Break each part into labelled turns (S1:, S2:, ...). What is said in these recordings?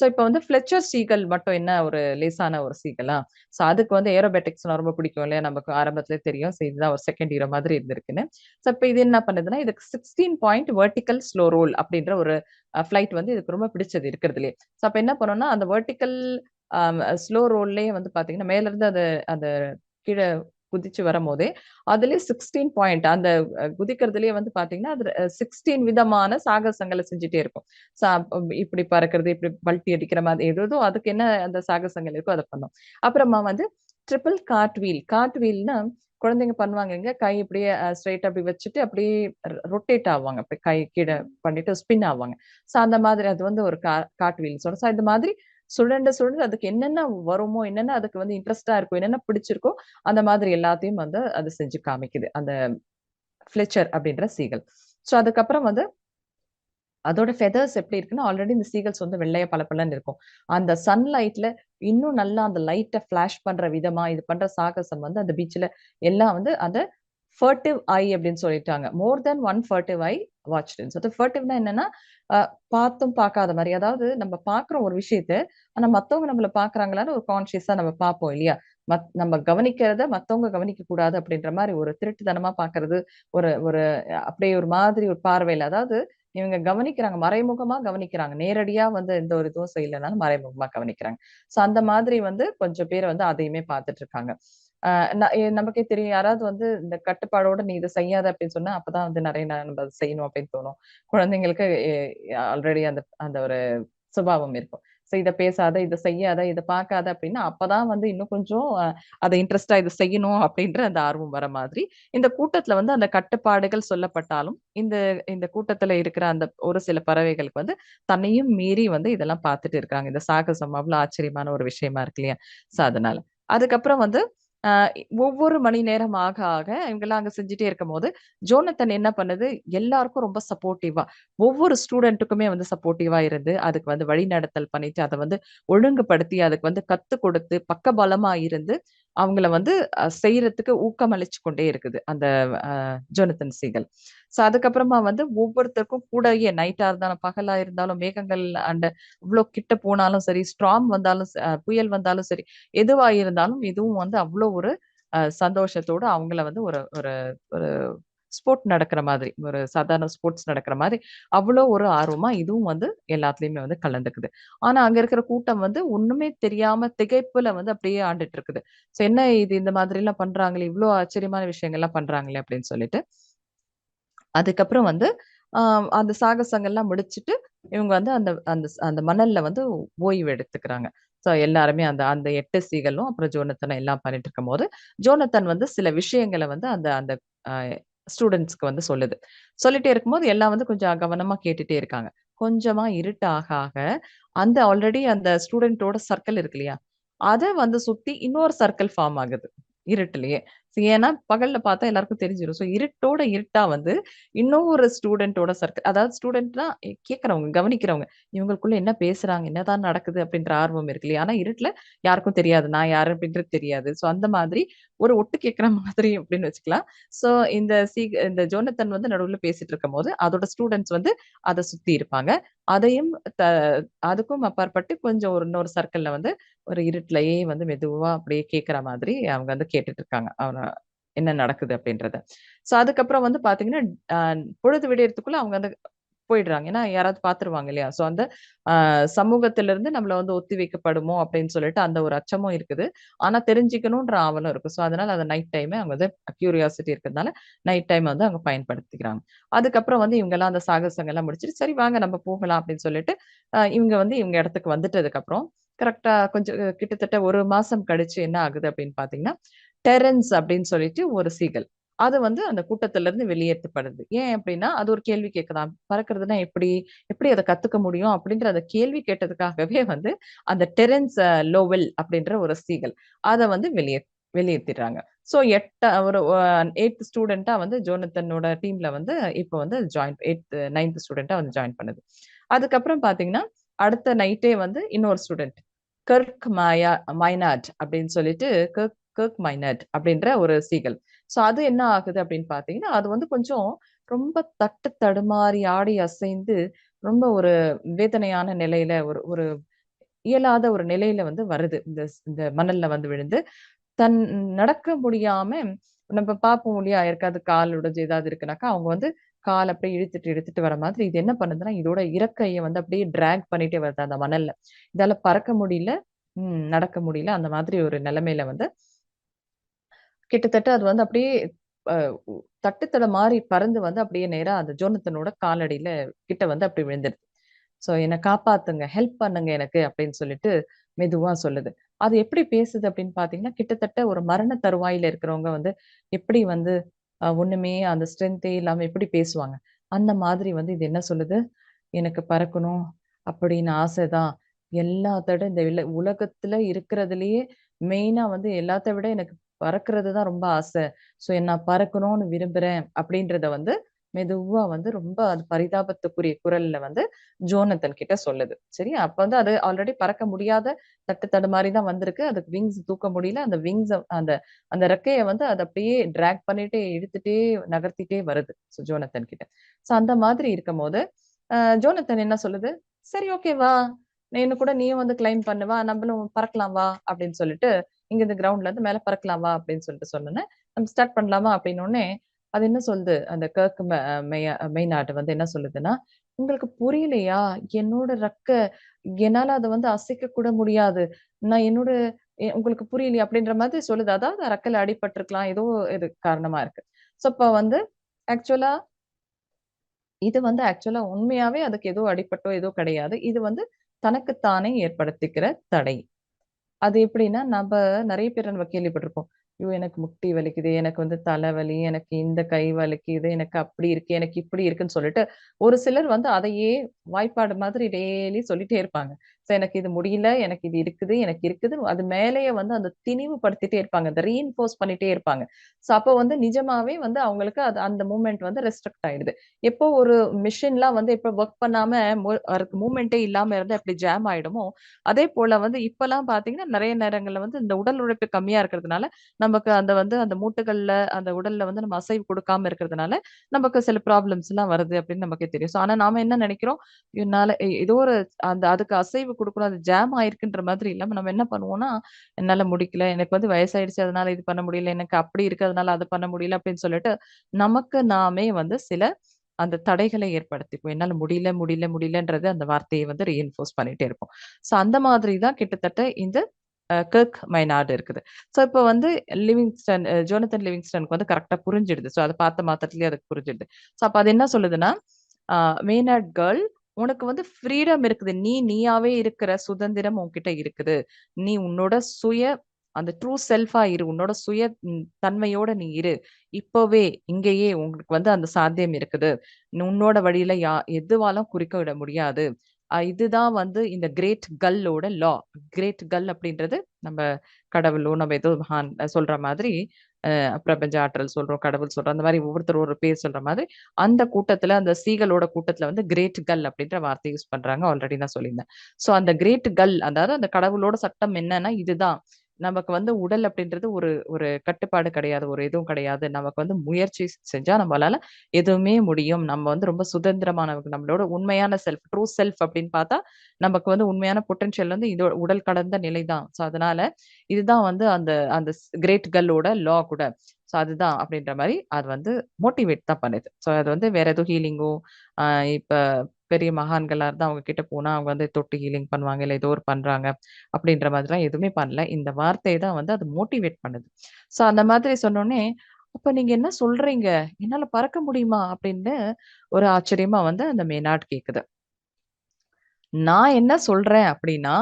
S1: So இப்போ வந்து Fletcher seagull மட்டும் என்ன ஒரு லேசான ஒரு சீகலா ஸோ அதுக்கு வந்து ஏரோபேட்டிக்ஸ் ரொம்ப பிடிக்கும் இல்லையா? நமக்கு ஆரம்பத்துல தெரியும். ஸோ இதுதான் ஒரு செகண்ட் ஹீரோ மாதிரி இருந்திருக்குன்னு. ஸோ இப்போ இது என்ன பண்ணுதுன்னா இதுக்கு sixteen point vertical slow roll அப்படின்ற ஒரு ஃப்ளைட் வந்து இதுக்கு ரொம்ப பிடிச்சது இருக்கிறதுலே. ஸோ அப்போ என்ன பண்ணோம்னா அந்த வெர்டிக்கல் ஸ்லோ ரோல்லே வந்து பார்த்தீங்கன்னா மேலேருந்து அது அந்த கீழே குதிச்சு வரும்போதே அதுலயே சிக்ஸ்டீன் பாயிண்ட் அந்த குதிக்கிறதுலயே வந்து பாத்தீங்கன்னா அது சிக்ஸ்டீன் விதமான சாகசங்களை செஞ்சுட்டே இருக்கும். இப்படி பறக்கிறது இப்படி பல்ட்டி அடிக்கிற மாதிரி ஏதோ அதுக்கு என்ன அந்த சாகசங்கள் இருக்கோ அதை பண்ணும். அப்புறமா வந்து ட்ரிபிள் கார்ட் வீல் வீல்னா குழந்தைங்க பண்ணுவாங்க இங்க கை இப்படியே ஸ்ட்ரைட் அப்படி வச்சுட்டு அப்படியே ரொட்டேட் ஆவாங்க. அப்படி கை கீழே பண்ணிட்டு ஸ்பின் ஆவாங்க. ஸோ அந்த மாதிரி அது வந்து ஒரு கா காட் சொல்றோம் ஸோ இந்த மாதிரி சுழண்ட சுழண்டு அதுக்கு என்னென்ன வருமோ என்னென்ன அதுக்கு வந்து இன்ட்ரெஸ்டா இருக்கும் என்னென்ன பிடிச்சிருக்கோ அந்த மாதிரி எல்லாத்தையும் வந்து அது செஞ்சு காமிக்குது. அந்த ஃபிளெச்சர் அப்படின்ற சீகல் ஸோ அதுக்கப்புறம் வந்து அதோட ஃபெதர்ஸ் எப்படி இருக்குன்னா ஆல்ரெடி இந்த சீகல்ஸ் வந்து வெள்ளைய பளபளன்னு இருக்கும். அந்த சன்லைட்ல இன்னும் நல்லா அந்த லைட்டை ஃபிளாஷ் பண்ற விதமா இது பண்ற சாகசம் வந்து அந்த பீச்ல எல்லாம் வந்து அதை ஃபர்டிவ் ஐ அப்படின்னு சொல்லிட்டாங்க. More than one furtive eye watch so ஃபர்டிவ்னா என்னன்னா பார்த்தும் பார்க்காத மாதிரி. அதாவது நம்ம பார்க்குறோம் ஒரு விஷயத்த ஆனா மத்தவங்க நம்மள பாக்குறாங்களான்னு ஒரு கான்சியஸா நம்ம பார்ப்போம் இல்லையா? மத் நம்ம கவனிக்கிறத மத்தவங்க கவனிக்க கூடாது அப்படின்ற மாதிரி ஒரு திருட்டுத்தனமா பாக்குறது ஒரு ஒரு அப்படியே ஒரு மாதிரி ஒரு பார்வையில. அதாவது இவங்க கவனிக்கிறாங்க மறைமுகமா கவனிக்கிறாங்க. நேரடியா வந்து எந்த ஒரு இதுவும் செய்யலைனாலும் மறைமுகமா கவனிக்கிறாங்க. சோ அந்த மாதிரி வந்து கொஞ்சம் பேர் வந்து அதையுமே பார்த்துட்டு இருக்காங்க. நமக்கே தெரியும். யாராவது வந்து இந்த கட்டுப்பாடோட நீ இதை செய்யாத அப்படின்னு சொன்னா அப்பதான் வந்து நிறைய நம்ம அதை செய்யணும் அப்படின்னு தோணும். குழந்தைங்களுக்கு ஆல்ரெடி அந்த அந்த ஒரு சுபாவம் இருக்கும். ஸோ இதை பேசாத இதை செய்யாத இதை பார்க்காத அப்படின்னா அப்பதான் வந்து இன்னும் கொஞ்சம் அதை இன்ட்ரெஸ்டா இதை செய்யணும் அப்படின்ற அந்த ஆர்வம் வர மாதிரி. இந்த கூட்டத்துல வந்து அந்த கட்டுப்பாடுகள் சொல்லப்பட்டாலும் இந்த இந்த கூட்டத்துல இருக்கிற அந்த ஒரு சில பறவைகளுக்கு வந்து தன்னையும் மீறி வந்து இதெல்லாம் பார்த்துட்டு இருக்காங்க. இந்த சாகசம் அவ்வளவு ஆச்சரியமான ஒரு விஷயமா இருக்கு இல்லையா? ஸோ அதனால. அதுக்கப்புறம் வந்து ஒவ்வொரு மணி நேரம் ஆக ஆக இவங்கெல்லாம் அங்க செஞ்சுட்டே இருக்கும் போது ஜோனத்தன் என்ன பண்ணுது? எல்லாருக்கும் ரொம்ப சப்போர்ட்டிவா ஒவ்வொரு ஸ்டூடெண்ட்டுக்குமே வந்து சப்போர்ட்டிவா இருந்து அதுக்கு வந்து வழிநடத்தல் பண்ணிட்டு அதை வந்து ஒழுங்குபடுத்தி அதுக்கு வந்து கத்து கொடுத்து பக்கபலமா இருந்து அவங்கள வந்து செய்யறதுக்கு ஊக்கம் அளிச்சு கொண்டே இருக்குது அந்த ஜோனத்தன் சீகல். ஸோ அதுக்கப்புறமா வந்து ஒவ்வொருத்தருக்கும் கூடயே நைட்டா இருந்தாலும் பகலா இருந்தாலும் மேகங்கள் அண்ட் இவ்வளோ கிட்ட போனாலும் சரி ஸ்ட்ராங் வந்தாலும் புயல் வந்தாலும் சரி எதுவா இருந்தாலும் இதுவும் வந்து அவ்வளோ ஒரு சந்தோஷத்தோடு அவங்கள வந்து ஒரு ஒரு ஒரு ஸ்போர்ட் நடக்கிற மாதிரி ஒரு சாதாரண ஸ்போர்ட்ஸ் நடக்கிற மாதிரி அவ்வளோ ஒரு ஆர்வமா இதுவும் வந்து எல்லாத்துலயுமே வந்து கலந்துக்குது. ஆனா அங்க இருக்கிற கூட்டம் வந்து ஒண்ணுமே தெரியாம திகைப்புல வந்து அப்படியே ஆண்டுட்டு இருக்குது. ஸோ என்ன இது இந்த மாதிரி எல்லாம் பண்றாங்களே இவ்வளோ ஆச்சரியமான விஷயங்கள்லாம் பண்றாங்களே அப்படின்னு சொல்லிட்டு அதுக்கப்புறம் வந்து ஆஹ் அந்த சாகசங்கள்லாம் முடிச்சுட்டு இவங்க வந்து அந்த அந்த அந்த மணல்ல வந்து ஓய்வு எடுத்துக்கிறாங்க. ஸோ எல்லாருமே அந்த அந்த எட்டு சீகளும் அப்புறம் ஜோனத்தனை எல்லாம் பண்ணிட்டு இருக்கும் போது ஜோனத்தன் வந்து சில விஷயங்களை வந்து அந்த அந்த ஸ்டூடெண்ட்ஸ்க்கு வந்து சொல்லுது. சொல்லிட்டே இருக்கும்போது எல்லாம் வந்து கொஞ்சம் கவனமா கேட்டுட்டே இருக்காங்க. கொஞ்சமா இருட்டு ஆக ஆக அந்த ஆல்ரெடி அந்த ஸ்டூடெண்டோட சர்க்கிள் இருக்கு இல்லையா? அதை வந்து சுத்தி இன்னொரு சர்க்கிள் ஃபார்ம் ஆகுது. இருட்டுலயே. ஏன்னா பகல்ல பார்த்தா எல்லாருக்கும் தெரிஞ்சிடும் ஸோ இருட்டோட இருட்டா வந்து இன்னும் ஒரு ஸ்டூடெண்ட்டோட சர்க்கிள் அதாவது ஸ்டூடெண்ட்னா கேட்கறவங்க கவனிக்கிறவங்க இவங்களுக்குள்ள என்ன பேசுறாங்க என்னதான் நடக்குது அப்படின்ற ஆர்வம் இருக்கு இல்லையா? ஆனா இருட்டுல யாருக்கும் தெரியாது நான் யாரு அப்படின்றது தெரியாது. ஸோ அந்த மாதிரி ஒரு ஒட்டு கேட்கிற மாதிரி அப்படின்னு வச்சுக்கலாம். ஸோ இந்த சீ இந்த ஜோனத்தன் வந்து நடுவில் பேசிட்டு இருக்கும் போது அதோட ஸ்டூடெண்ட்ஸ் வந்து அதை சுத்தி இருப்பாங்க. அதையும் த அதுக்கும் அப்பாற்பட்டு கொஞ்சம் ஒரு இன்னொரு சர்க்கிள்ல வந்து ஒரு இருட்டிலேயே வந்து மெதுவா அப்படியே கேட்குற மாதிரி அவங்க வந்து கேட்டுட்டு இருக்காங்க. அவன என்ன நடக்குது அப்படின்றத. சோ அதுக்கப்புறம் வந்து பாத்தீங்கன்னா பொழுது விடியறதுக்குள்ள அவங்க வந்து போயிடுறாங்க. ஏன்னா யாராவது பாத்துருவாங்க இல்லையா? சோ அந்த ஆஹ் சமூகத்தில இருந்து நம்மள வந்து ஒத்தி வைக்கப்படுமோ அப்படின்னு சொல்லிட்டு அந்த ஒரு அச்சமும் இருக்குது. ஆனா தெரிஞ்சுக்கணும்ன்ற ஆவலும் இருக்கு. சோ அதனால அந்த நைட் டைமே அவங்க வந்து கியூரியாசிட்டி இருக்கிறதுனால நைட் டைம் வந்து அவங்க பயன்படுத்திக்கிறாங்க. அதுக்கப்புறம் வந்து இவங்க எல்லாம் அந்த சாகசங்கள்லாம் முடிச்சுட்டு சரி வாங்க நம்ம போகலாம் அப்படின்னு சொல்லிட்டு இவங்க வந்து இவங்க இடத்துக்கு வந்துட்டதுக்கு அப்புறம் கரெக்டா கொஞ்சம் கிட்டத்தட்ட ஒரு மாசம் கழிச்சு என்ன ஆகுது அப்படின்னு பாத்தீங்கன்னா டெரன்ஸ் அப்படின்னு சொல்லிட்டு ஒரு சீகல். அது வந்து அந்த கூட்டத்துல இருந்து வெளியேற்றப்படுது. ஏன் அப்படின்னா அது ஒரு கேள்வி கேட்கலாம் பறக்கிறதுனா எப்படி? எப்படி அதை கத்துக்க முடியும்? அப்படின்ற அந்த கேள்வி கேட்டதுக்காகவே வந்து அந்த டெரன்ஸ் லோவெல் அப்படின்ற ஒரு சீகல் அதை வந்து வெளியே வெளியேற்றிடுறாங்க ஸோ எட்ட ஒரு எயித் ஸ்டூடெண்டா வந்து ஜோனத்தனோட டீம்ல வந்து இப்போ வந்து ஜாயின் எயித் நைன்த் ஸ்டூடெண்டா வந்து ஜாயின் பண்ணுது. அதுக்கப்புறம் பாத்தீங்கன்னா அடுத்த நைட்டே வந்து இன்னொரு ஸ்டூடெண்ட் கர்க் மாயா மைனாட் அப்படின்னு சொல்லிட்டு கர்க் கர்க் மைனட் அப்படின்ற ஒரு சீகல் ஸோ அது என்ன ஆகுது அப்படின்னு பாத்தீங்கன்னா அது வந்து கொஞ்சம் ரொம்ப தட்டு தடுமாறி ஆடி அசைந்து ரொம்ப ஒரு வேதனையான நிலையில ஒரு ஒரு இயலாத ஒரு நிலையில வந்து வருது. இந்த இந்த மணல்ல வந்து விழுந்து, தன் நடக்க முடியாம நம்ம பார்ப்போம் இல்லையா? யாருக்காவது கால் உடஞ்சு ஏதாவது இருக்குனாக்கா, அவங்க வந்து கால் அப்படியே இழுத்துட்டு, இழுத்துட்டு வர மாதிரி இது என்ன பண்ணுதுன்னா, இதோட இறக்கையை வந்து அப்படியே டிராக் பண்ணிட்டே வருது அந்த மணல்ல. இதால பறக்க முடியல, நடக்க முடியல. அந்த மாதிரி ஒரு நிலைமையில வந்து கிட்டத்தட்ட அது வந்து அப்படியே அ உ தட்டுத்தட பறந்து வந்து அப்படியே நேரா அந்த ஜோனத்தனோட காலடியில கிட்ட வந்து அப்படி விழுந்துருது. ஸோ "என்ன காப்பாத்துங்க, ஹெல்ப் பண்ணுங்க எனக்கு" அப்படின்னு சொல்லிட்டு மெதுவா சொல்லுது. அது எப்படி பேசுது அப்படின்னு பாத்தீங்கன்னா கிட்டத்தட்ட ஒரு மரண தருவாயில இருக்கிறவங்க வந்து எப்படி வந்து ஒண்ணுமே அந்த ஸ்ட்ரென்த்தே இல்லாம எப்படி பேசுவாங்க. அந்த மாதிரி வந்து இது என்ன சொல்லுது, "எனக்கு பறக்கணும் அப்படின்னு ஆசைதான் எல்லாத்தோட இந்த உலகத்துல இருக்கிறதுலயே மெயினா வந்து எல்லாத்த விட எனக்கு பறக்கிறது தான் ரொம்ப ஆசை. ஸோ நான் பறக்கணும்னு விரும்புறேன்." அப்படின்றத வந்து மெதுவா வந்து ரொம்ப அது பரிதாபத்துக்குரிய குரல்ல வந்து ஜோனத்தன் கிட்ட சொல்லுது. சரி அப்ப வந்து அது ஆல்ரெடி பறக்க முடியாத தட்டு தடுமாறி தான் வந்திருக்கு. அதுக்கு விங்ஸ் தூக்க முடியல. அந்த விங்ஸ அந்த அந்த ரெக்கையை வந்து அதை அப்படியே டிராக் பண்ணிட்டே இழுத்துட்டே நகர்த்திட்டே வருது. ஸோ ஜோனத்தன் கிட்ட. ஸோ அந்த மாதிரி இருக்கும்போது, போது ஜோனத்தன் என்ன சொல்லுது, "சரி ஓகே வா. என்ன கூட நீயும் வந்து கிளைம் பண்ணுவா நம்மளும் பறக்கலாம் வா" அப்படின்னு சொல்லிட்டு, "இங்க இந்த கிரவுண்ட்ல இருந்து மேல பறக்கலாமா அப்படின்னு சொல்லிட்டு சொன்னேன் "நம்ம ஸ்டார்ட் பண்ணலாமா?" அப்படின்னோனே, அது என்ன சொல்லுது, அந்த கர்க் மெ மெய்யா மெய்நாட் வந்து என்ன சொல்லுதுன்னா, "உங்களுக்கு புரியலையா? என்னோட ரக்க என்னால அதை வந்து அசைக்க கூட முடியாது. நான் என்னோட உங்களுக்கு புரியலையா?" அப்படின்ற மாதிரி சொல்லுது. அதாவது ரக்கல அடிபட்டிருக்கலாம் ஏதோ இது காரணமா இருக்கு. ஸோ இப்போ வந்து ஆக்சுவலா இது வந்து ஆக்சுவலா உண்மையாவே அதுக்கு ஏதோ அடிபட்டோ ஏதோ கிடையாது. இது வந்து தனக்கு தானே ஏற்படுத்திக்கிற தடை. அது எப்படின்னா, நம்ப நெறைய பேர நம்ம கேள்விப்பட்டிருப்போம். "ஐயோ! எனக்கு முட்டி வலிக்குது, எனக்கு வந்து தலைவலி, எனக்கு இந்த கை வலிக்குது, எனக்கு அப்படி இருக்கு, எனக்கு இப்படி இருக்குன்னு" சொல்லிட்டு, ஒரு சிலர் வந்து அதையே வாய்ப்பாடு மாதிரி டெய்லி சொல்லிட்டே இருப்பாங்க. "ஸோ எனக்கு இது முடியல, எனக்கு இது இருக்குது, எனக்கு இருக்குது" அது மேலேயே வந்து அந்த திணிவுபடுத்திட்டே இருப்பாங்க. அந்த ரீஇன்ஃபோர்ஸ் பண்ணிட்டே இருப்பாங்க. ஸோ அப்போ வந்து நிஜமாவே வந்து அவங்களுக்கு அது அந்த மூமெண்ட் வந்து ரெஸ்ட்ரிக்ட் ஆயிடுது. எப்போ ஒரு மிஷின்லாம் வந்து எப்போ ஒர்க் பண்ணாம அதுக்கு மூமெண்ட்டே இல்லாம இருந்தால் எப்படி ஜாம் ஆயிடுமோ, அதே போல வந்து இப்பலாம் பார்த்தீங்கன்னா, நிறைய நேரங்கள்ல வந்து இந்த உடல் உழைப்பு கம்மியா இருக்கிறதுனால, நமக்கு அந்த வந்து அந்த மூட்டுகள்ல, அந்த உடல்ல வந்து நம்ம அசைவு கொடுக்காம இருக்கிறதுனால, நமக்கு சில ப்ராப்ளம்ஸ்லாம் வருது அப்படின்னு நமக்கே தெரியும். ஸோ ஆனா நாம என்ன நினைக்கிறோம் என்னால ஏதோ ஒரு அந்த அதுக்கு அசைவு கொடுக்கணும் அது ஜாம் ஆயிருக்குன்ற மாதிரி இல்லாம நம்ம என்ன பண்ணுவோம்னா, என்னால முடிக்கல, எனக்கு வந்து வயசாயிடுச்சு அதனால இது பண்ண முடியல, எனக்கு அப்படி இருக்கு அதனால அதை பண்ண முடியல அப்படின்னு சொல்லிட்டு, நமக்கு நாமே வந்து சில அந்த தடைகளை ஏற்படுத்திக்குவோம். என்னால முடியல, முடியல, முடியலன்றது அந்த வார்த்தையை வந்து ரீஇன்ஃபோர்ஸ் பண்ணிட்டே இருப்போம். ஸோ அந்த மாதிரி தான் கிட்டத்தட்ட இந்த அ கிர்க் மைனார்ட் இருக்குது. ஸோ இப்போ வந்து லிவிங்ஸ்டன் ஜோனத்தன் லிவிங்ஸ்டனுக்கு வந்து கரெக்டாக புரிஞ்சிடுது. ஸோ அதை பார்த்த மாத்திரத்துலேயே அதுக்கு புரிஞ்சிடுது. ஸோ அப்போ அது என்ன சொல்லுதுன்னா, அ "மேனார்ட் கேர்ள் உனக்கு வந்து ஃப்ரீடம் இருக்குது. நீ நீயாவே இருக்கிற சுதந்திரம் உன்கிட்ட இருக்குது. நீ உன்னோட சுய அந்த ட்ரூ செல்ஃபா இரு. உன்னோட சுய தன்மையோட நீ இரு. இப்பவே, இங்கேயே உங்களுக்கு வந்து அந்த சாத்தியம் இருக்குது. உன்னோட வழியில யா எதுவாலும் குறிக்க விட முடியாது. இதுதான் வந்து இந்த கிரேட் கல்லோட லா. கிரேட் கல் அப்படின்றது நம்ம கடவுளோ, நம்ம ஏதோ மகான் சொல்ற மாதிரி பிரபஞ்ச ஆற்றல் சொல்றோம், கடவுள் சொல்றோம். அந்த மாதிரி ஒவ்வொருத்தர் ஒரு பேர் சொல்ற மாதிரி, அந்த கூட்டத்துல அந்த சீகளோட கூட்டத்துல வந்து கிரேட் கல் அப்படின்ற வார்த்தை யூஸ் பண்றாங்க. ஆல்ரெடி நான் சொல்லியிருந்தேன். சோ அந்த கிரேட் கல் அதாவது அந்த கடவுளோட சட்டம் என்னன்னா இதுதான். நமக்கு வந்து உடல் அப்படின்றது ஒரு ஒரு கட்டுப்பாடு கிடையாது. ஒரு எதுவும் கிடையாது. நமக்கு வந்து முயற்சி செஞ்சா நம்மளால எதுவுமே முடியும். நம்ம வந்து ரொம்ப சுதந்திரமானவங்க. நம்மளோட உண்மையான செல்ஃப், ட்ரூ செல்ஃப் அப்படின்னு பார்த்தா, நமக்கு வந்து உண்மையான பொட்டன்ஷியல் வந்து இதோ உடல் கடந்த நிலை தான். ஸோ அதனால இதுதான் வந்து அந்த அந்த ஸ் கிரேட் கல்லோட லா கூட. ஸோ அதுதான் அப்படின்ற மாரி அது வந்து மோட்டிவேட் தான் பண்ணுது. ஸோ அது வந்து வேற எதுவும் ஹீலிங்கோ, அ இப்ப பெரிய மகான்களா இருந்தா அவங்க கிட்ட போனா அவங்க வந்து தொட்டு ஹீலிங் பண்ணுவாங்க. இல்ல ஏதோ ஒரு பண்றாங்க. அப்படின்ற மாதிரிலாம் எதுவுமே பண்ணல. இந்த வார்த்தை தான் வந்து அது மோட்டிவேட் பண்ணுது. ஸோ அந்த மாதிரி சொன்னோனே, "அப்ப நீங்க என்ன சொல்றீங்க? என்னால பறக்க முடியுமா?" அப்படின்னு ஒரு ஆச்சரியமா வந்து அந்த மேனாட் கேக்குது. நான் என்ன சொல்றேன் அப்படின்னா,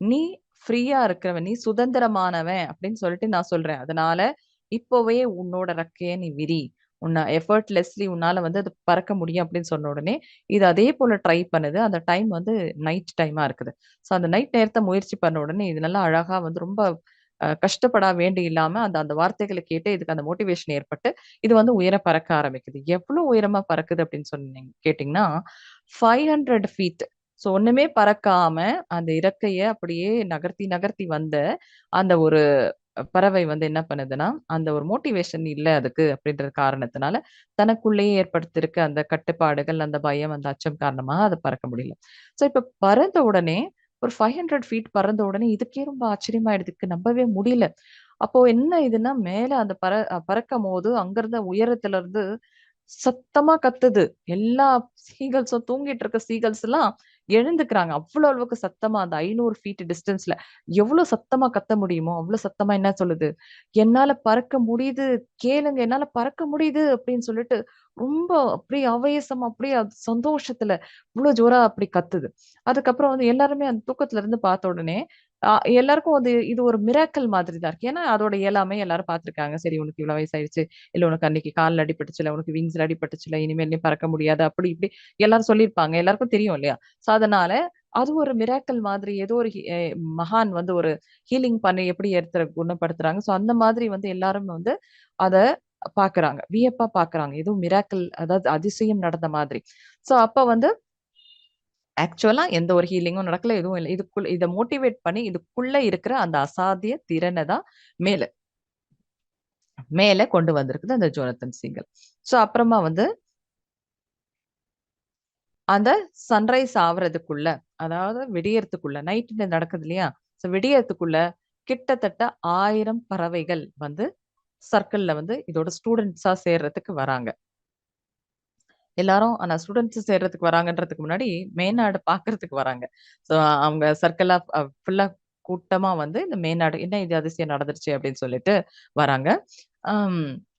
S1: "நீ ஃப்ரீயா இருக்கிறவன். நீ சுதந்திரமானவன்" அப்படின்னு சொல்லிட்டு நான் சொல்றேன். அதனால இப்பவே உன்னோட ரக்கையை நீ விரி. உன்ன எஃபர்ட்லெஸ்லி உன்னால் வந்து அது பறக்க முடியும் அப்படின்னு சொன்ன உடனே, இது அதே போல் ட்ரை பண்ணுது. அந்த டைம் வந்து நைட் டைமாக இருக்குது. ஸோ அந்த நைட் நேரத்தை முயற்சி பண்ண உடனே, இது நல்லா அழகாக வந்து ரொம்ப கஷ்டப்பட வேண்டி இல்லாம அந்த அந்த வார்த்தைகளை கேட்டு இதுக்கு அந்த மோட்டிவேஷன் ஏற்பட்டு, இது வந்து உயர பறக்க ஆரம்பிக்குது. எவ்வளோ உயரமா பறக்குது அப்படின்னு சொன்னீங் கேட்டீங்கன்னா, 500 ஃபீட். ஸோ ஒண்ணுமே பறக்காம அந்த இறக்கைய அப்படியே நகர்த்தி நகர்த்தி வந்த அந்த ஒரு பறவை வந்து என்ன பண்ணுதுன்னா, அந்த ஒரு மோட்டிவேஷன் இல்ல அதுக்கு அப்படின்ற காரணத்தினால, தனக்குள்ளேயே ஏற்படுத்தியிருக்க அந்த கட்டுப்பாடுகள், அந்த பயம், அந்த அச்சம் காரணமா அது பறக்க முடியல. ஸோ இப்ப பறந்த உடனே ஒரு 500 ஃபீட் பறந்த உடனே இதுக்கே ரொம்ப ஆச்சரியமாயிடுதுக்கு நம்பவே முடியல. அப்போ என்ன இதுன்னா, மேல அந்த பற பறக்கம்போது அங்கிருந்த உயரத்துல இருந்து சத்தமா கத்துது. எல்லா சீகல்ஸும் தூங்கிட்டு இருக்க சீகல்ஸ்லாம் எழுந்துக்கிறாங்க. அவ்வளோ அளவுக்கு சத்தமா அந்த ஐநூறு ஃபீட் டிஸ்டன்ஸ்ல எவ்வளவு சத்தமா கத்த முடியுமோ, அவ்வளவு சத்தமா என்ன சொல்லுது? "என்னால பறக்க முடியுது. கேளுங்க என்னால பறக்க முடியுது" அப்படின்னு சொல்லிட்டு ரொம்ப அப்படியே அவயசம் அப்படியே சந்தோஷத்துல இவ்வளவு ஜோரா அப்படி கத்துது. அதுக்கப்புறம் வந்து எல்லாருமே அந்த தூக்கத்துல இருந்து பார்த்த உடனே, எல்லாருக்கும் அது இது ஒரு மிராக்கல் மாதிரி தான் இருக்கு. ஏன்னா அதோட இயலாமை எல்லாரும் பார்த்துருக்காங்க. சரி உனக்கு இவ்வளவு வயசாயிடுச்சு. இல்ல உனக்கு அன்னைக்கு கால்ல அடிபட்டுச்சுல்ல, உனக்கு விங்ஸ்ல அடிபட்டுச்சுல்ல, இனிமேல் நீ பறக்க முடியாது. அப்படி இப்படி எல்லாரும் சொல்லியிருப்பாங்க. எல்லாருக்கும் தெரியும் இல்லையா? ஸோ அதனால அது ஒரு மிராக்கல் மாதிரி ஏதோ ஒரு மகான் வந்து ஒரு ஹீலிங் பண்ணி எப்படி ஒருத்தர குணப்படுத்துறாங்க. ஸோ அந்த மாதிரி வந்து எல்லாரும் வந்து அத பாக்குறாங்க வியப்பா பாக்குறாங்க ஏதோ மிராக்கல் அதாவது அதிசயம் நடந்த மாதிரி. ஸோ அப்ப வந்து ஆக்சுவலா எந்த ஒரு ஹீலிங்கும் நடக்கல. எதுவும் இல்ல. இதுக்குள்ள இத மோட்டிவேட் பண்ணி இதுக்குள்ள இருக்கிற அந்த அசாத்திய திறன தான் மேல மேல கொண்டு வந்திருக்குது அந்த ஜோனத்தன் சிங்கல் ஸோ அப்புறமா வந்து அந்த சன்ரைஸ் ஆவறதுக்குள்ள, அதாவது விடியறதுக்குள்ள நைட்ல நடக்குது இல்லையா? ஸோ விடியறதுக்குள்ள கிட்டத்தட்ட 1000 பறவைகள் வந்து சர்க்கிள்ல வந்து இதோட ஸ்டூடண்ட்ஸா சேர்றதுக்கு வராங்க. எல்லாரும் ஆனா ஸ்டூடண்ட்ஸ் சேர்றதுக்கு வராங்கன்றதுக்கு முன்னாடி, மேனாடு பாக்குறதுக்கு வராங்க. ஸோ அவங்க சர்க்கிளா ஃபுல்லா கூட்டமா வந்து இந்த மேனாடு "என்ன இது அதிசயம் நடந்துருச்சு" அப்படின்னு சொல்லிட்டு வராங்க.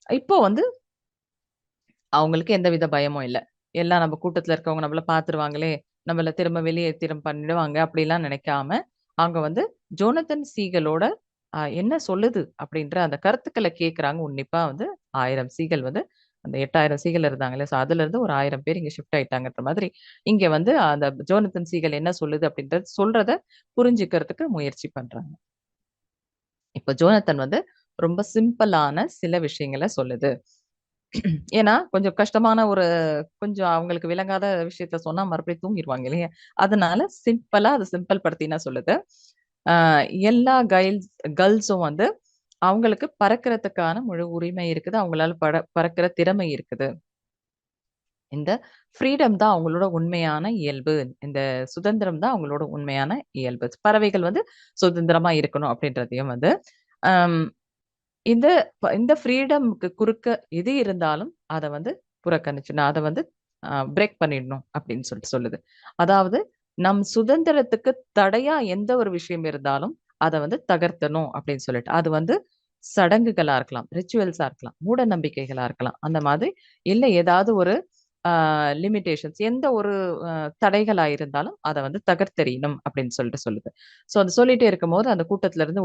S1: இப்போ வந்து அவங்களுக்கு எந்த வித பயமும் இல்ல. எல்லாம் நம்ம கூட்டத்துல இருக்கவங்க நம்மள பாத்துருவாங்களே நம்மள திரும்ப வெளியே திரும்ப பண்ணிடுவாங்க அப்படிலாம் நினைக்காம, அவங்க வந்து ஜோனத்தன் சீகலோட என்ன சொல்லுது அப்படின்ற அந்த கருத்துக்களை கேட்கறாங்க உன்னிப்பா வந்து ஆயிரம் சீகல் வந்து அந்த 8000 சீகல் இருந்தாங்கல்ல, ஸோ அதுலருந்து ஒரு ஆயிரம் பேர் இங்க ஷிஃப்ட் ஆயிட்டாங்கன்ற மாதிரி, இங்க வந்து அந்த ஜோனத்தன் சீகல் என்ன சொல்லுது அப்படின்றது சொல்றத புரிஞ்சுக்கிறதுக்கு முயற்சி பண்றாங்க. இப்போ ஜோனத்தன் வந்து ரொம்ப சிம்பிளான சில விஷயங்கள சொல்லுது. ஏன்னா, கொஞ்சம் கஷ்டமான ஒரு கொஞ்சம் அவங்களுக்கு விளங்காத விஷயத்த சொன்னா மறுபடியும் தூங்கிடுவாங்க இல்லையா? அதனால சிம்பிளா அதை சிம்பிள் படுத்தினா சொல்லுது? எல்லா கைல்ஸ் கேர்ள்ஸும் வந்து அவங்களுக்கு பறக்கிறதுக்கான முழு உரிமை இருக்குது. அவங்களால பட பறக்கிற திறமை இருக்குது. இந்த ஃப்ரீடம் தான் அவங்களோட உண்மையான இயல்பு. இந்த சுதந்திரம் தான் அவங்களோட உண்மையான இயல்பு. பறவைகள் வந்து சுதந்திரமா இருக்கணும் அப்படின்றதையும் வந்து, இந்த இந்த ஃப்ரீடம்க்கு குறுக்க எது இருந்தாலும் அத வந்து புறக்கணிச்சு நான் வந்து பிரேக் பண்ணிடணும் அப்படின்னு சொல்லிட்டு சொல்லுது. அதாவது நம் சுதந்திரத்துக்கு தடையா எந்த ஒரு விஷயம் இருந்தாலும், அதை வந்து தகர்த்தணும் அப்படின்னு சொல்லிட்டு. அது வந்து சடங்குகளா இருக்கலாம், ரிச்சுவல்ஸா இருக்கலாம், மூட நம்பிக்கைகளா இருக்கலாம். அந்த மாதிரி இல்ல ஏதாவது ஒரு லிமிட்டேஷன்ஸ் எந்த ஒரு தடைகளா இருந்தாலும் அதை வந்து தகர்த்தெறியணும் அப்படின்னு சொல்லிட்டு சொல்லுது. ஸோ அது சொல்லிட்டே இருக்கும்போது அந்த கூட்டத்துல இருந்து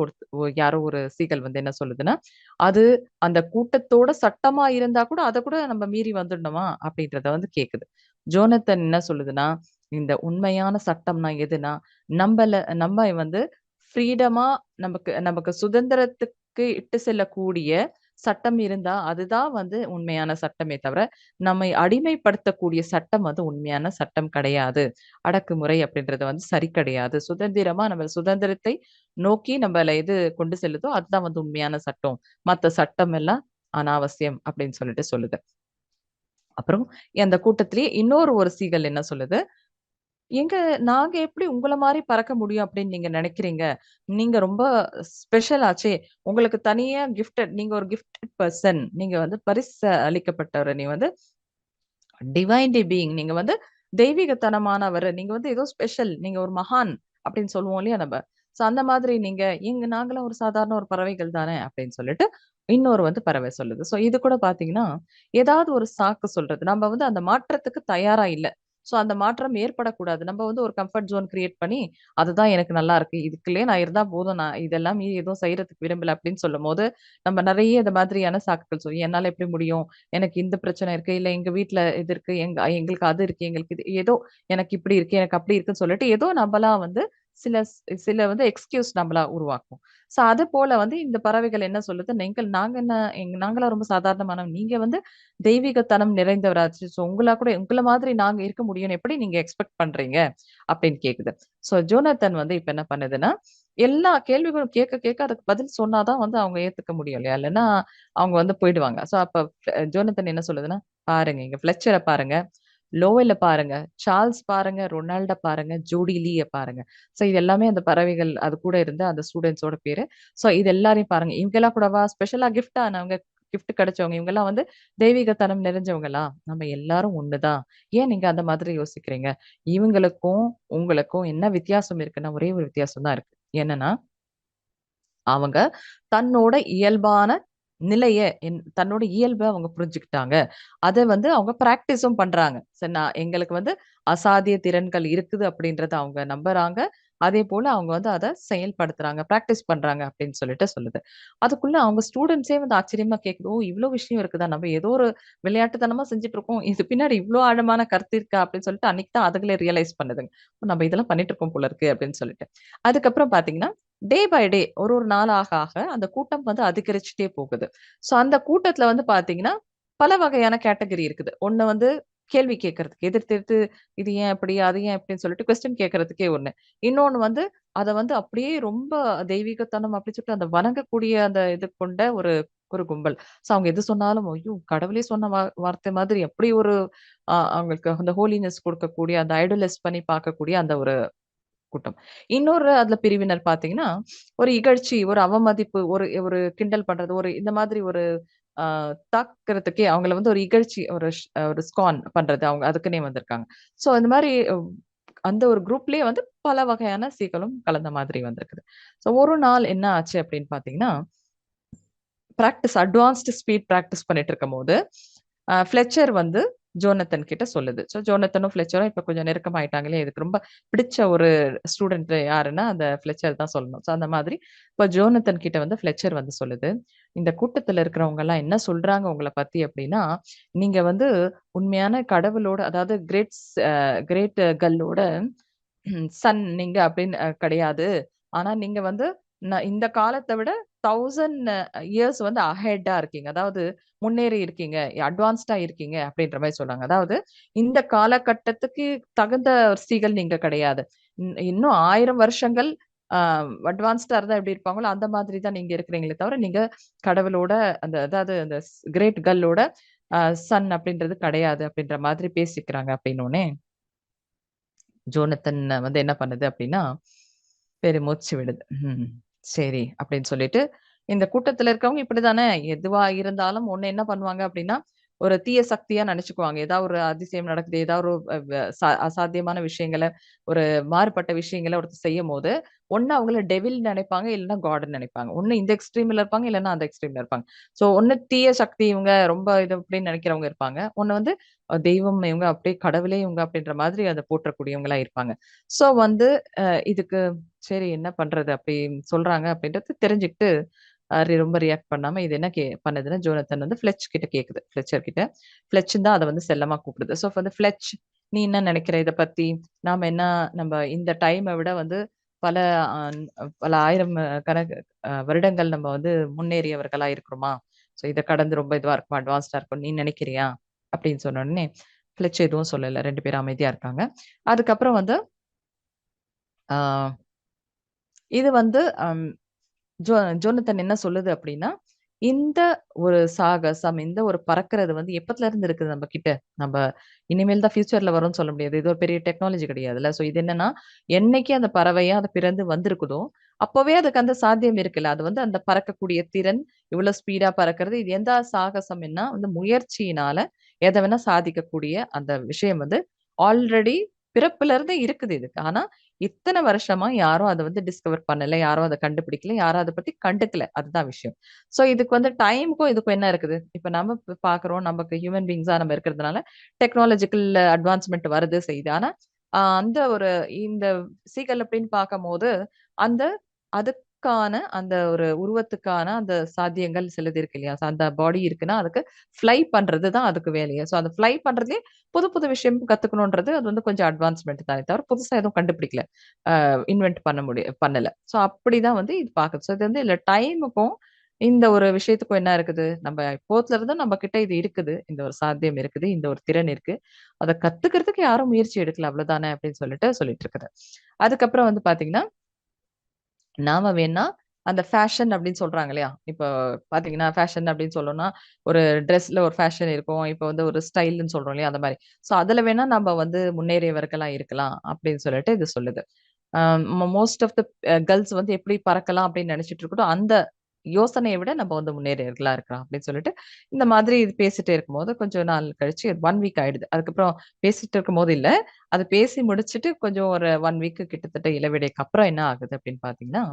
S1: யாரோ ஒரு சீகல் வந்து என்ன சொல்லுதுன்னா, அது அந்த கூட்டத்தோட சட்டமா இருந்தா கூட அதை கூட நம்ம மீறி வந்துடணுமா? அப்படின்றத வந்து கேட்குது. ஜோனத்தன் என்ன சொல்லுதுன்னா, இந்த உண்மையான சட்டம்னா எதுனா, நம்பள நம்ம வந்து ஃப்ரீடமா நமக்கு நமக்கு சுதந்திரத்துக்கு இட்டு செல்லக்கூடிய சட்டம் இருந்தா, அதுதான் வந்து உண்மையான சட்டமே தவிர, நம்மை அடிமைப்படுத்தக்கூடிய சட்டம் வந்து உண்மையான சட்டம் கிடையாது. அடக்குமுறை அப்படின்றது வந்து சரி கிடையாது. சுதந்திரமா நம்ம சுதந்திரத்தை நோக்கி நம்மள எது கொண்டு செல்லுதோ, அதுதான் வந்து உண்மையான சட்டம். மத்த சட்டம் எல்லாம் அனாவசியம் அப்படின்னு சொல்லிட்டு சொல்லுது. அப்புறம் அந்த கூட்டத்திலேயே இன்னொரு ஒரு சீகல் என்ன சொல்லுது? "எங்க நாங்க எப்படி உங்கள மாரி பறக்க முடியும் அப்படின்னு நீங்க நினைக்கிறீங்க? நீங்க ரொம்ப ஸ்பெஷல் ஆச்சே! உங்களுக்கு தனியா கிஃப்டட் நீங்க ஒரு கிஃப்டட் பெர்சன். நீங்க வந்து பரிசு அளிக்கப்பட்டவர். நீ வந்து டிவைன்டி பீயிங் நீங்க வந்து தெய்வீகத்தனமானவர். நீங்க வந்து ஏதோ ஸ்பெஷல். நீங்க ஒரு மகான் அப்படின்னு சொல்லுவோம் இல்லையா நம்ம ஸோ அந்த மாதிரி நீங்க எங்க நாங்கலாம் ஒரு சாதாரண ஒரு பறவைகள் தானே அப்படின்னு சொல்லிட்டு, இன்னொரு வந்து பறவை சொல்லுது. ஸோ இது கூட பார்த்தீங்கன்னா, ஏதாவது ஒரு சாக்கு சொல்றது. நம்ம வந்து அந்த மாற்றத்துக்கு தயாரா இல்ல. ஸோ அந்த மாற்றம் ஏற்படக்கூடாது. நம்ம வந்து ஒரு கம்ஃபர்ட் ஜோன் கிரியேட் பண்ணி, அதுதான் எனக்கு நல்லா இருக்கு. இதுக்குள்ளே நான் இருந்தா போதும். நான் இதெல்லாம் மீறி எதுவும் செய்யறதுக்கு விரும்பல அப்படின்னு சொல்லும் போது நம்ம நிறைய இந்த மாதிரியான சாக்குகள் சொல்லி, என்னால எப்படி முடியும்? எனக்கு இந்த பிரச்சனை இருக்கு. இல்ல எங்க வீட்டில் இது இருக்கு. எங்க எங்களுக்கு அது இருக்கு. எங்களுக்கு இது ஏதோ எனக்கு இப்படி இருக்கு. எனக்கு அப்படி இருக்குன்னு சொல்லிட்டு, ஏதோ நம்மளா வந்து சில சில வந்து எக்ஸ்கியூஸ் நம்மளா உருவாக்கும் ஸோ அது போல வந்து இந்த பறவைகள் என்ன சொல்லுது, நீங்கள் நாங்க என்ன எங் நாங்களாம் ரொம்ப சாதாரணமானவங்க. நீங்க வந்து தெய்வீகத்தனம் நிறைந்தவராச்சு. ஸோ உங்களா கூட உங்கள மாதிரி நாங்க இருக்க முடியும்னு எப்படி நீங்க எக்ஸ்பெக்ட் பண்றீங்க? அப்படின்னு கேக்குது. ஸோ ஜோனத்தன் வந்து இப்ப என்ன பண்ணுதுன்னா, எல்லா கேள்விகளும் கேட்க கேட்க அதுக்கு பதில் சொன்னாதான் வந்து அவங்க ஏத்துக்க முடியும் இல்லையா? இல்லைன்னா அவங்க வந்து போயிடுவாங்க. ஸோ அப்ப ஜோனத்தன் என்ன சொல்லுதுன்னா, பாருங்க இங்க ஃபிளச்சரை பாருங்க. லோவெல்ல பாருங்க, சார்ல்ஸ் பாருங்க, ரொனால்ட பாருங்க, ஜோடி லீய பாருங்க. ஸோ இது எல்லாமே அந்த பறவைகள் அது கூட இருந்த அந்த ஸ்டூடெண்ட்ஸோட பேரு. ஸோ இது எல்லாரையும் பாருங்க. இவங்கெல்லாம் கூடவா ஸ்பெஷலா கிஃப்ட் ஆனவங்க, கிஃப்ட் கிடைச்சவங்க இவங்கலாம் வந்து தெய்வீகத்தனம் நிறைஞ்சவங்களா? நம்ம எல்லாரும் ஒண்ணுதான். ஏன் நீங்க அந்த மாதிரி யோசிக்கிறீங்க? இவங்களுக்கும், உங்களுக்கும் என்ன வித்தியாசம் இருக்குன்னா, ஒரே ஒரு வித்தியாசம் தான் இருக்கு. என்னன்னா அவங்க தன்னோட இயல்பான நிலைய என் தன்னோட இயல்பை அவங்க புரிஞ்சுக்கிட்டாங்க. அதை வந்து அவங்க ப்ராக்டிஸும் பண்றாங்க. சரி நான் எங்களுக்கு வந்து அசாத்திய திறன்கள் இருக்குது அப்படின்றத அவங்க நம்புறாங்க. அதேபோல அவங்க வந்து அதை செயல்படுத்துறாங்க. ப்ராக்டிஸ் பண்றாங்க அப்படின்னு சொல்லிட்டு சொல்லுது. அதுக்குள்ள அவங்க ஸ்டூடெண்ட்ஸே வந்து ஆச்சரியமா கேட்குது. ஓ! இவ்ளோ விஷயம் இருக்குதா? நம்ம ஏதோ ஒரு விளையாட்டுத்தனமா செஞ்சுட்டு இருக்கோம். இது பின்னாடி இவ்வளோ ஆழமான கருத்து இருக்கா? அப்படின்னு சொல்லிட்டு அன்னைக்கு தான் அதுகளே ரியலைஸ் பண்ணுதுங்க. நம்ம இதெல்லாம் பண்ணிட்டு இருக்கோம் போல இருக்கு அப்படின்னு சொல்லிட்டு. அதுக்கப்புறம் பார்த்தீங்கன்னா, டே பை டே ஒரு ஒரு நாள் ஆக ஆக அந்த கூட்டம் வந்து அதிகரிச்சுட்டே போகுது. ஸோ அந்த கூட்டத்துல வந்து பார்த்தீங்கன்னா, பல வகையான கேட்டகரி இருக்குது. ஒன்று வந்து கேள்வி கேட்கறதுக்கு எதிர்த்து எதிர்த்து இது ஏன் அப்படி அது ஏன் இப்படின்னு சொல்லிட்டு கொஸ்டின் கேட்கறதுக்கே ஒன்று இன்னொன்னு வந்து அதை வந்து அப்படியே ரொம்ப தெய்வீகத்தனம் அப்படி சொல்லிட்டு அந்த வணங்கக்கூடிய அந்த இது கொண்ட ஒரு ஒரு கும்பல். ஸோ அவங்க எது சொன்னாலும், ஐயோ! கடவுளே சொன்ன வார்த்தை மாதிரி அப்படி ஒரு அவங்களுக்கு அந்த ஹோலினஸ் கொடுக்கக்கூடிய அந்த ஐடலைஸ் பண்ணி பார்க்கக்கூடிய அந்த ஒரு கூட்டம். இன்னொரு அதுல பிரிவினர் பாத்தீங்கன்னா ஒரு இகழ்ச்சி, ஒரு அவமதிப்பு, ஒரு ஒரு கிண்டல் பண்றது, ஒரு இந்த மாதிரி ஒரு தாக்குறதுக்கே அவங்கள வந்து ஒரு இகழ்ச்சி, ஒரு ஒரு ஸ்கான் பண்றது. அவங்க அதுக்குன்னே வந்திருக்காங்க. ஸோ இந்த மாதிரி அந்த ஒரு குரூப்லயே வந்து பல வகையான சீக்களும் கலந்த மாதிரி வந்திருக்குது. ஸோ ஒரு நாள் என்ன ஆச்சு அப்படின்னு பாத்தீங்கன்னா பிராக்டிஸ் அட்வான்ஸ்டு ஸ்பீட் பிராக்டிஸ் பண்ணிட்டு இருக்கும்போது, போது ஃப்ளெச்சர் வந்து ஜோனத்தன் கிட்ட சொல்லுது. ஸோ ஜோனத்தனும் ஃப்ளெச்சரும் இப்போ கொஞ்சம் நெருக்கமாயிட்டாங்களே! இதுக்கு ரொம்ப பிடிச்ச ஒரு ஸ்டூடெண்ட் யாருன்னா, அந்த ஃப்ளெச்சர் தான் சொல்லணும். ஸோ அந்த மாதிரி இப்போ ஜோனத்தன் கிட்ட வந்து ஃப்ளெச்சர் வந்து சொல்லுது. இந்த கூட்டத்தில் இருக்கிறவங்க எல்லாம் என்ன சொல்றாங்க உங்கள பத்தி அப்படின்னா நீங்க வந்து உண்மையான கடவுளோட அதாவது கிரேட் கிரேட் கல்லோட சன் நீங்க அப்படின்னு கிடையாது. ஆனா நீங்க வந்து நான் இந்த காலத்தை விட தௌசண்ட் இயர்ஸ் வந்து அஹெட்டா இருக்கீங்க. அதாவது முன்னேறி இருக்கீங்க. அட்வான்ஸ்டா இருக்கீங்க அப்படின்ற மாதிரி சொல்றாங்க. அதாவது இந்த காலகட்டத்துக்கு தகுந்த ஸ்திரீகள் நீங்க கிடையாது. இன்னும் ஆயிரம் வருஷங்கள் அ அட்வான்ஸ்டா இருந்தா எப்படி இருப்பாங்களோ, அந்த மாதிரி தான் நீங்க இருக்கிறீங்களே தவிர, நீங்க கடவுளோட அந்த அதாவது அந்த கிரேட் கல்லோட சன் அப்படின்றது கிடையாது அப்படின்ற மாதிரி பேசிக்கிறாங்க அப்படின்னோனே, ஜோனத்தன் வந்து என்ன பண்ணுது அப்படின்னா, பெருமூச்சு விடுது. சரி அப்படின்னு சொல்லிட்டு, இந்த கூட்டத்துல இருக்கவங்க இப்படிதானே எதுவா இருந்தாலும் ஒண்ணு என்ன பண்ணுவாங்க அப்படின்னா, ஒரு தீய சக்தியா நினைச்சுக்குவாங்க ஏதாவது ஒரு அதிசயம் நடக்குது, ஏதாவது ஒரு அசாத்தியமான விஷயங்கள, ஒரு மாறுபட்ட விஷயங்கள ஒருத்தர் செய்யும் போது ஒண்ணு அவங்கள டெவில் நினைப்பாங்க இல்லன்னா காட்ன்னு நினைப்பாங்க ஒண்ணு இந்த எக்ஸ்ட்ரீம்ல இருப்பாங்க, இல்லன்னா அந்த எக்ஸ்ட்ரீம்ல இருப்பாங்க. ஸோ ஒன்னு தீய சக்தி இவங்க ரொம்ப இது அப்படின்னு நினைக்கிறவங்க இருப்பாங்க. ஒன்னு வந்து தெய்வம் இவங்க அப்படியே கடவுளே இவங்க அப்படின்ற மாதிரி அதை போற்றக்கூடியவங்களா இருப்பாங்க. ஸோ வந்து அ இதுக்கு சரி என்ன பண்றது? அப்படி சொல்றாங்க அப்படின்றது தெரிஞ்சுக்கிட்டு, அ ரொம்ப ரியாக்ட் பண்ணாம இது என்ன கே பண்ணுதுன்னா, ஜோனத்தன் வந்து ஃப்ளெச் கிட்ட கேக்குது. ஃப்ளெச்சர் கிட்ட. ஃப்ளெச்சுன்னு தான் அத வந்து செல்லமா கூப்பிடுது. ஸோ வந்து ஃப்ளெச் நீ என்ன நினைக்கிற இத பத்தி? நாம என்ன நம்ப இந்த டைம விட வந்து பல அன் பல 1000 கணக்கு அ வருடங்கள் நம்ம வந்து முன்னேறியவர்களா இருக்கிறோமா? ஸோ இத கடந்து ரொம்ப இதுவா இருக்குமா? அட்வான்ஸ்டா இருக்கும் நீ நினைக்கிறியா அப்படின்னு சொன்ன உடனே, ஃப்ளெச் எதுவும் சொல்லல. 2 பேரும் அமைதியா இருக்காங்க. அதுக்கப்புறம் வந்து ஆ இது வந்து ஜோ ஜோனத்தன் என்ன சொல்லுது அப்படின்னா, இந்த ஒரு சாகசம், இந்த ஒரு பறக்கிறது வந்து எப்பத்துல இருந்து இருக்குது நம்ம கிட்ட? நம்ம இனிமேல் தான் ஃபியூச்சர்ல வரும்னு சொல்ல முடியாது. இது ஒரு பெரிய டெக்னாலஜி கிடையாதுல்ல. ஸோ இது என்னன்னா, என்னைக்கு அந்த பறவையா அது பிறந்து வந்திருக்குதோ, அப்பவே அதுக்கு அந்த சாத்தியம் இருக்குல்ல. அது வந்து அந்த பறக்கக்கூடிய திறன், இவ்வளவு ஸ்பீடா பறக்கிறது, இது எந்த சாகசம்னா வந்து முயற்சியினால எதை வேணா சாதிக்கக்கூடிய அந்த விஷயம் வந்து ஆல்ரெடி பிறப்புல இருந்தே இருக்குது இதுக்கு. ஆனா, இத்தனை வருஷமா யாரும் அதை வந்து டிஸ்கவர் பண்ணல. யாரும் அதை கண்டுபிடிக்கல. யாரும் அதை பத்தி கண்டுக்கல. அதுதான் விஷயம். ஸோ இதுக்கு வந்து டைம்க்கும் இதுக்கும் என்ன இருக்குது? இப்ப நம்ம பாக்குறோம் நமக்கு ஹியூமன் பீயிங்ஸா நம்ம இருக்கிறதுனால, டெக்னாலஜிக்கல் அட்வான்ஸ்மெண்ட் வருது செய்யுது. ஆனா, அந்த ஒரு இந்த சீக்கல் அப்படின்னு பார்க்கும்போது, அந்த அது அதுக்கான அந்த ஒரு உருவத்துக்கான அந்த சாத்தியங்கள் சிலது இருக்கு இல்லையா? அந்த பாடி இருக்குன்னா, அதுக்கு ஃப்ளை பண்றது தான் அதுக்கு வேலையை ஸோ அந்த ஃப்ளை பண்றதுலயே புது புது விஷயம் கத்துக்கணுன்றது அது வந்து கொஞ்சம் அட்வான்ஸ்மெண்ட் தானே தவிர, புதுசா எதுவும் கண்டுபிடிக்கல. இன்வென்ட் பண்ண முடிய பண்ணல. ஸோ அப்படிதான் வந்து இது பாக்குது. ஸோ இது வந்து இல்ல டைமுக்கும், இந்த ஒரு விஷயத்துக்கும் என்ன இருக்குது? நம்ம இப்போத்துல இருந்து நம்ம கிட்ட இது இருக்குது. இந்த ஒரு சாத்தியம் இருக்குது. இந்த ஒரு திறன் இருக்கு. அதை கத்துக்கிறதுக்கு யாரும் முயற்சி எடுக்கல. அவ்வளவுதானே அப்படின்னு சொல்லிட்டு சொல்லிட்டு இருக்குது. அதுக்கப்புறம் வந்து பாத்தீங்கன்னா, நாம வேணா அந்த ஃபேஷன் அப்படின்னு சொல்றாங்க இல்லையா? இப்போ பார்த்தீங்கன்னா, ஃபேஷன் அப்படின்னு சொல்லணும்னா, ஒரு ட்ரெஸ்ல ஒரு ஃபேஷன் இருக்கும். இப்போ வந்து ஒரு ஸ்டைல்ன்னு சொல்றோம் இல்லையா? அந்த மாதிரி ஸோ அதுல வேணா நம்ம வந்து முன்னேறியவர்களா இருக்கலாம் அப்படின்னு சொல்லிட்டு இது சொல்லுது. மோஸ்ட் ஆஃப் த கேர்ள்ஸ் வந்து எப்படி பறக்கலாம் அப்படின்னு நினைச்சிட்டு இருக்கட்டும், அந்த யோசனையை விட நம்ம வந்து முன்னேறியர்களா இருக்கிறோம் அப்படின்னு சொல்லிட்டு, இந்த மாதிரி இது பேசிட்டே இருக்கும்போது கொஞ்சம் நாள் கழிச்சு ஒன் வீக் ஆயிடுது. அதுக்கப்புறம் பேசிட்டு இருக்கும்போது இல்ல, அது பேசி முடிச்சுட்டு கொஞ்சம் ஒரு ஒன் வீக் கிட்டத்தட்ட இடைவேளைக்கு அப்புறம் என்ன ஆகுது அப்படின்னு பாத்தீங்கன்னா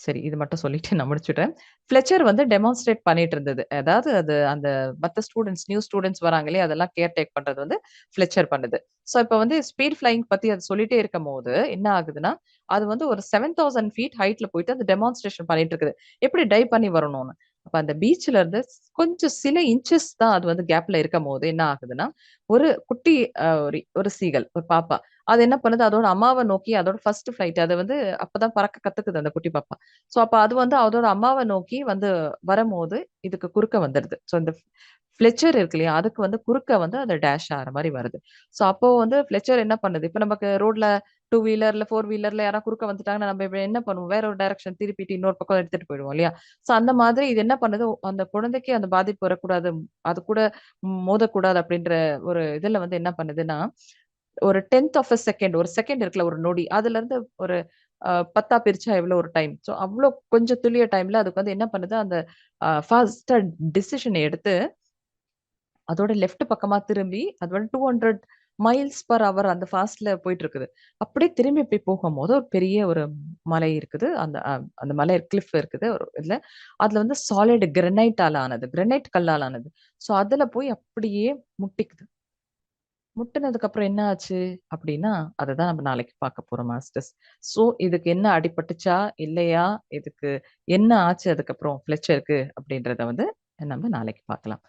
S1: சரி இது மட்டும் சொல்லிட்டு நான் முடிச்சுட்டேன் ஃப்ளெச்சர் வந்து டெமான்ஸ்ட்ரேட் பண்ணிட்டு இருந்தது. அதாவது அது அந்த மற்ற ஸ்டூடெண்ட்ஸ் நியூ ஸ்டூடெண்ட்ஸ் வராங்களே அதெல்லாம் கேர் டேக் பண்றது வந்து ஃப்ளெச்சர் பண்ணுது. ஸோ இப்போ வந்து ஸ்பீட் ஃபிளைங் பத்தி அது சொல்லிட்டே இருக்கும்போது, என்ன ஆகுதுன்னா, அது வந்து ஒரு 7000 ஃபீட் ஹைட்ல போயிட்டு அந்த டெமான்ஸ்ட்ரேஷன் பண்ணிட்டு இருக்குது. எப்படி டைவ் பண்ணி வரணும்னு. அப்ப அந்த பீச்ல இருந்து கொஞ்சம் சில இன்ச்சஸ் தான் அது வந்து கேப்ல இருக்கும்போது என்ன ஆகுதுன்னா, ஒரு குட்டி ஒரு ஒரு சீகல், ஒரு பாப்பா. அது என்ன பண்ணுது, அதோட அம்மாவை நோக்கி அதோட ஃபர்ஸ்ட் ஃப்ளைட் அது வந்து அப்பதான் பறக்க கத்துக்குது அந்த குட்டி பாப்பா. ஸோ அப்ப அது வந்து அதோட அம்மாவை நோக்கி வந்து வரும்போது இதுக்கு குறுக்க வந்துடுது. ஸோ இந்த ஃப்ளெச்சர் இருக்கு இல்லையா? அதுக்கு வந்து குறுக்க வந்து அந்த டேஷ் ஆகிற மாதிரி வருது. ஸோ அப்போ வந்து ஃப்ளெச்சர் என்ன பண்ணுது, இப்போ நமக்கு ரோட்ல டூ வீலர்ல, ஃபோர் வீலர்ல யாராவது குறுக்க வந்துட்டாங்கன்னா, நம்ம இப்ப என்ன பண்ணுவோம்? வேற ஒரு டைரக்ஷன் திருப்பிட்டு இன்னொரு பக்கம் எடுத்துட்டு போயிடுவோம் இல்லையா? ஸோ அந்த மாதிரி இது என்ன பண்ணுது, அந்த குழந்தைக்கு அந்த பாதிப்பு வரக்கூடாது, அது கூட மோதக்கூடாது அப்படின்ற ஒரு இதுல வந்து என்ன பண்ணுதுன்னா, ஒரு 10த் ஆஃப் அ செகண்ட் ஒரு செகண்ட் இருக்குல்ல, ஒரு நொடி. அதுல இருந்து ஒரு பத்தா பிரிச்சா எவ்வளோ ஒரு டைம். ஸோ அவ்வளோ கொஞ்சம் துல்லிய டைம்ல அதுக்கு வந்து என்ன பண்ணுது, அந்த அ டிசிஷன் எடுத்து, அதோட லெஃப்ட் பக்கமா திரும்பி, அது வந்து 200 மைல்ஸ் பர் ஹவர் அந்த ஃபாஸ்ட்ல போயிட்டு இருக்குது. அப்படியே திரும்பி இப்படி போகும்போது, ஒரு பெரிய ஒரு மலை இருக்குது. அந்த அந்த மலை கிளிஃப் இருக்குது ஒரு இதுல. அதுல வந்து சாலிட் கிரனைட்டால ஆனது. கிரனைட் கல்லால் ஆனது. ஸோ அதுல போய் அப்படியே முட்டிக்குது. முட்டினதுக்கு அப்புறம் என்ன ஆச்சு அப்படின்னா, அதை தான் நம்ம நாளைக்கு பார்க்க போறோம் மாஸ்டர்ஸ். ஸோ இதுக்கு என்ன அடிபட்டுச்சா? இல்லையா? இதுக்கு என்ன ஆச்சு அதுக்கப்புறம் ஃபிளச்சருக்கு அப்படின்றத வந்து நம்ம நாளைக்கு பார்க்கலாம்.